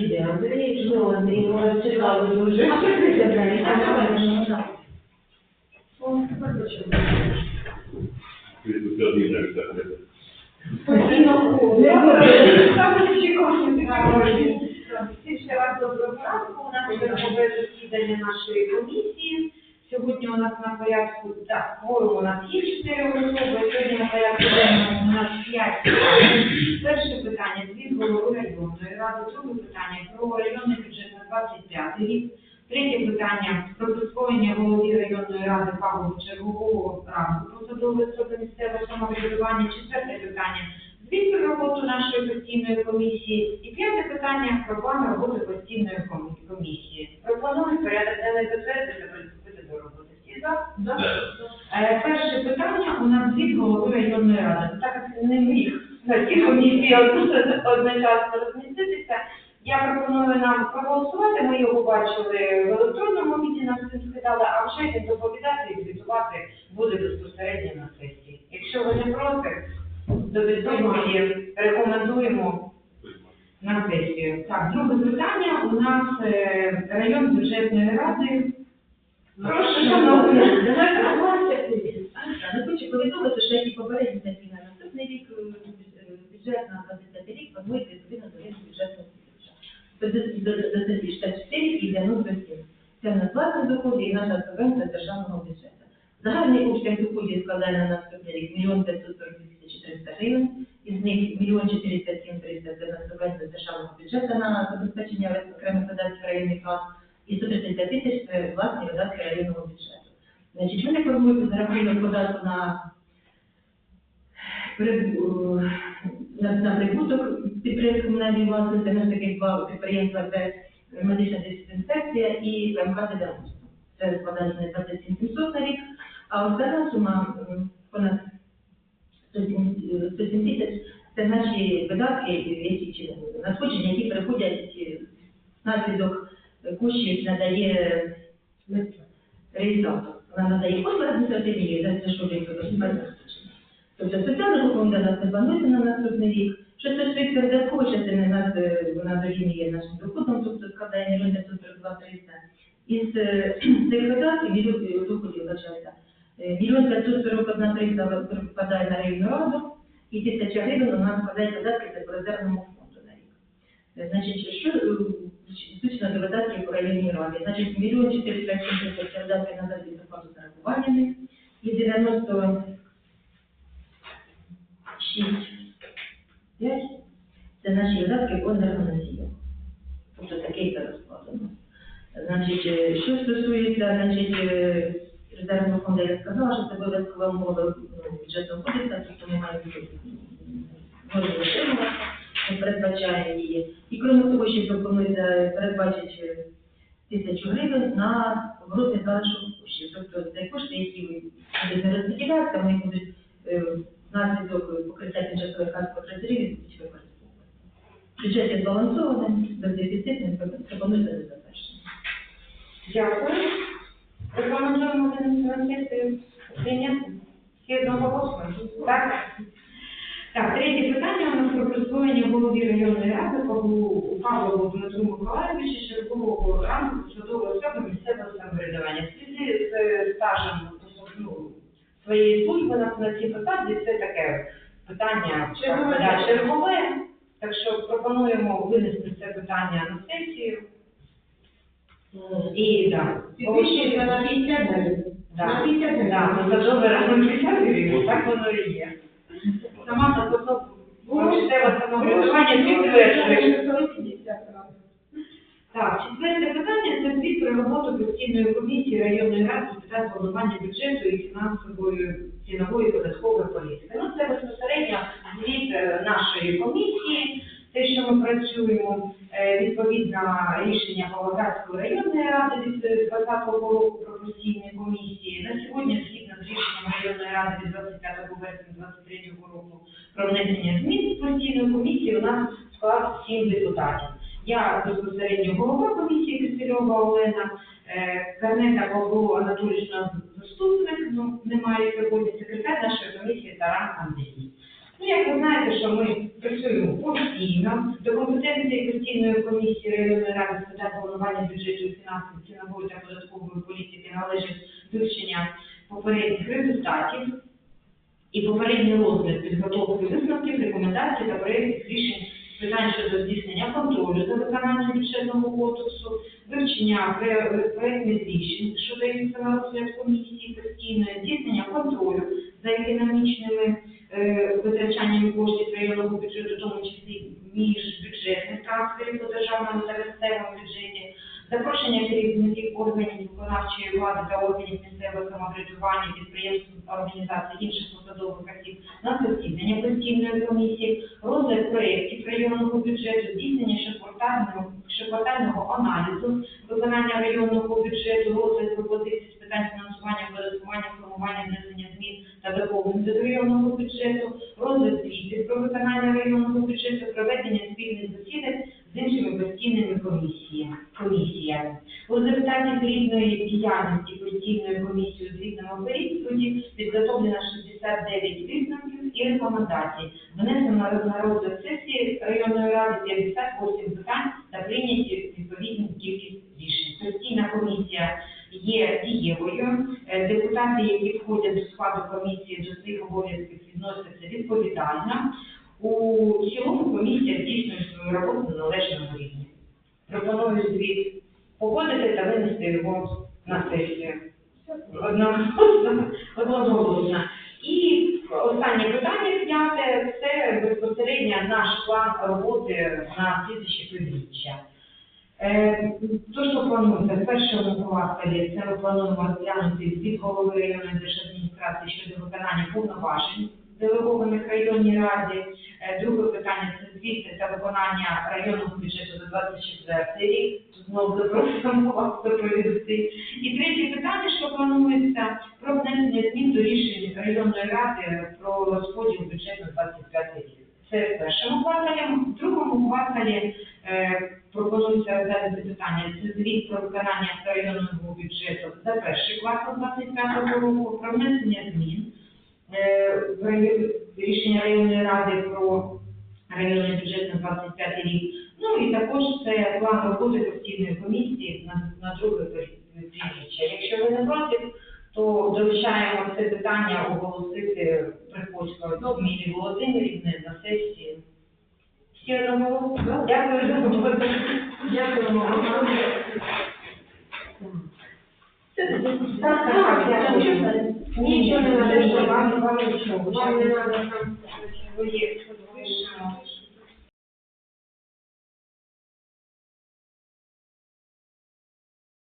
іде. Андрій, що Андрій, може, чекали дуже. А прикрийте двері, так, давай, так. О, вибачте. Постійно Всім ще раз доброго ранку. У нас чергове засідання нашої комісії. Сьогодні у нас на порядку, так, форум у нас є чотири особи, сьогодні на порядку денному у нас п'ять. Перше питання – голови районної ради, друге питання – про районний бюджет на 25 рік. Третє питання – про присвоєння голові районної ради Павлову чергового рангу посадової особи місцевого самоврядування. Четверте питання – звіт про роботу нашої постійної комісії. І п'яте питання – про план роботи постійної комісії. Пропоную порядок денний затвердити, приступити до роботи. Всі за? Е, Перше питання у нас звіт голови районної ради. Так як не міг на цій комісії одночасно розміститися, я пропоную нам проголосувати. Ми його бачили в електронному віді, нам всім скидали, а вже він доповідати і звітувати буде безпосередньо на сесії. Якщо ви не проти, до відомості рекомендуємо на сесію. Так, друге питання у нас е, район бюджетної ради. Прошу, шановні. Давайте согласся. Не хочу повідомити, що як і попередні такі на наступний рік е, бюджет на 25 рік планується відповідно до ринку бюджетного до статті 64 і 97. Це в нас власні доходи і наша субвенція державного бюджету. Загальний обсяг доходів складає на наступний рік 1 542 400 гривень, із них 1 407 300 це на субвенція державного бюджету на забезпечення окремих видатків районних рад, і 135 тисяч це власні видатки районного бюджету. Значить, вони формуються за рахунок податку на, прибу- на, прибуток підприємств комунальної власності, на таких два підприємства, це медична дезінфекція і МК «Дев'яносто». Це складає на 27 700 на рік, а остальна сума понад 107 107 тисяч це наші видатки, які чи надходження, які приходять е, внаслідок коштів надає реєстратор. Вона надає послуги адміністративні, це що ви Тобто соціального фонду нас не планується на наступний рік. Що стосується видаткової частини, нас е, вона дорівнює нашим доходом, тобто складає мільйон 542 300. Із е, цих видатків, мільйон е, доходів, вважається, е, мільйон 541 300 випадає на районну раду, і тисяча гривень у нас складає видатки по резервному фонду на рік. Е, Значить, що е, звично до видатків по районній раді? Значить, мільйон 470 це видатки на заробітну плату з нарахуваннями, і 96 5 це наші видатки по енергоносіям. Тобто такий це розкладено. Значить, е, що стосується, значить, е, резервного фонду, я сказала, що це обов'язкова умова ну, бюджетного кодексу, тобто ми маємо норму утримувати, ми передбачаємо її. І крім того, що пропонується передбачити тисячу гривень на оборотний залишок коштів. Тобто це кошти, які будуть не розподілятися, вони будуть внаслідок покриття тимчасових касків трезорів будуть використовувати. Бюджет є збалансований, бездефіцитний, пропонується до завершення. Дякую. Рекомендуємо сесію прийняти. Всі одноголосно? Так? Так, третє питання у нас про присвоєння голові районної ради Павлу Павлову Дмитру Миколаєвичу чергового ранку особи місцевого самоврядування. В зв'язку з е, стажем ну, своєї служби на, цій посаді це таке питання Чергове. да, чергове. Так що пропонуємо винести це питання на сесію. І так. Підвищується на 50 гривень. На 50 гривень. Да, посадове рахунок 50 гривень, так воно і є. Сама посадова самоврядування підтверджує. Так, четверте питання це звіт про роботу постійної комісії районної ради з питань планування бюджету і фінансової цінової податкової політики. Ну, це безпосередньо звіт е, нашої комісії, те, що ми працюємо е, відповідно рішення Павлоградської районної ради від е, 20-го року про постійні комісії. На сьогодні, згідно з рішенням районної ради від 25 вересня 23 року про внесення змін в постійну комісію, у нас склад 7 депутатів. Я безпосередньо голова комісії Кисельова Олена, е, Карнета Павло Анатолійович заступник, ну, немає сьогодні, секретар нашої комісії Таран Андрій. Ну, як ви знаєте, що ми працюємо постійно. До компетенції постійної комісії районної ради з питань планування бюджету і фінансів цінової та податкової політики належить вивчення попередніх результатів і попередній розгляд підготовки висновків, рекомендацій та проєктів рішень питань щодо здійснення контролю за виконанням бюджетного кодексу, вивчення проєктних рішень, що даються на розгляд комісії постійної, здійснення контролю за економічними е, витрачанням коштів районного бюджету, в тому числі міжбюджетних трансферів по державному та місцевому бюджеті, запрошення керівників органів виконавчої влади та органів місцевого самоврядування, підприємств, організацій, інших посадових осіб на засідання постійної комісії, розгляд проєктів районного бюджету, здійснення щоквартального, щоквартального аналізу виконання районного бюджету, розгляд пропозицій з питань фінансування, оподаткування, формування, внесення змін та доповнень до районного бюджету, розгляд звітів про виконання районного бюджету, проведення спільних засідань з іншими постійними комісіями. Комісіями. У результаті плідної діяльності постійної комісії у звітному періоді підготовлено 69 висновків і рекомендацій. Внесено на розгляд сесії районної ради 58 питань та прийняті відповідні кількість рішень. Постійна комісія є дієвою. Е, Депутати, які входять до складу комісії, до своїх обов'язків відносяться відповідально. У цілому комісія здійснює свою роботу на належному рівні. Пропоную звіт погодити та винести його на сесію. Одноголосно. І останнє питання п'яте це безпосередньо наш план роботи на слідчі півріччя. Е, То, що планується в першому кварталі, це ми плануємо розглянути звіт голови районної держадміністрації щодо виконання повноважень делегованих районній раді. Е, Друге питання це звіт та виконання районного бюджету за 24 рік. Знову запросимо вас доповісти. І третє питання, що планується, про внесення змін до рішень районної ради про розподіл бюджету на 25 рік. Це першому кварталі. В другому кварталі е, пропонується розглянути питання. Це звіт про виконання районного бюджету за перший квартал 25 року, про внесення змін рішення районної ради про районний бюджет на 25 рік. Ну і також це план роботи постійної комісії на, на друге півріччя. Якщо ви не проти, то доручаємо це питання оголосити Приходько Мілі Володимирівни на сесії. Всі одноголосно? Дякую. Дякуємо. Так, так, дякую. Нічого не надо, вам, нічого. Вам не надо. Своє